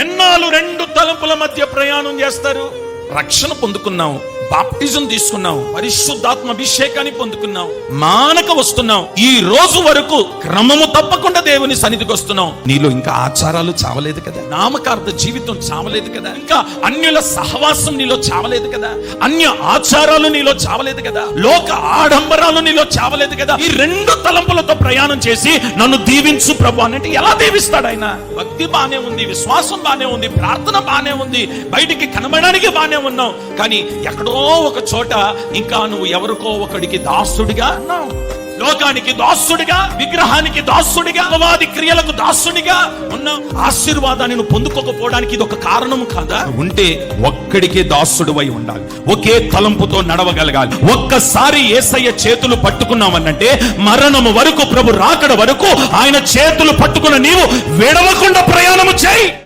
ఎన్నాళ్ళు రెండు తలంపుల మధ్య ప్రయాణం చేస్తారు? రక్షణ పొందుకున్నావు బాప్టిజం తీసుకున్నావు పరిశుద్ధాత్మ అభిషేకాన్ని పొందుకున్నావు మానక వస్తున్నావు. ఈ రోజు వరకు క్రమము తప్పకుండా దేవుని సన్నిధికి వస్తున్నావు. నీలో ఇంకా ఆచారాలు చావలేదు కదా? నామకార్థ జీవితం చావలేదు కదా? ఇంకా అన్యుల సహవాసం నీలో చావలేదు కదా? అన్య ఆచారాలు నీలో చావలేదు కదా? లోక ఆడంబరాలు నీలో చావలేదు కదా? ఈ రెండు తలంపులతో ప్రయాణం చేసి నన్ను దీవించు ప్రభు అంటే ఎలా దీవిస్తాడు ఆయన భక్తి బానే ఉంది విశ్వాసం బానే ఉంది ప్రార్థన బానే ఉంది బయటికి కనబడడానికి బానే ఉన్నావు. కానీ ఎక్కడో ఒక చోట ఇంకా నువ్వు ఎవరికో ఒకడికి దాసుడిగా ఉన్నావు. లోకానికి దాసుడిగా విగ్రహానికి దాసుడిగా అపవాది క్రియలకు దాసుడిగా ఉన్న ఆశీర్వాదాన్ని నువ్వు పొందుకోకపోవడానికి ఇది ఒక కారణం కాదా? ఉంటే ఒక్కడికే దాసుడు అయి ఉండాలి. ఒకే తలంపుతో నడవగలగాలి. ఒక్కసారి ఏసయ్య చేతులు పట్టుకున్నామనంటే మరణము వరకు ప్రభు రాకడ వరకు ఆయన చేతులు పట్టుకున్న నీవు విడవకుండా ప్రయాణము చేయి.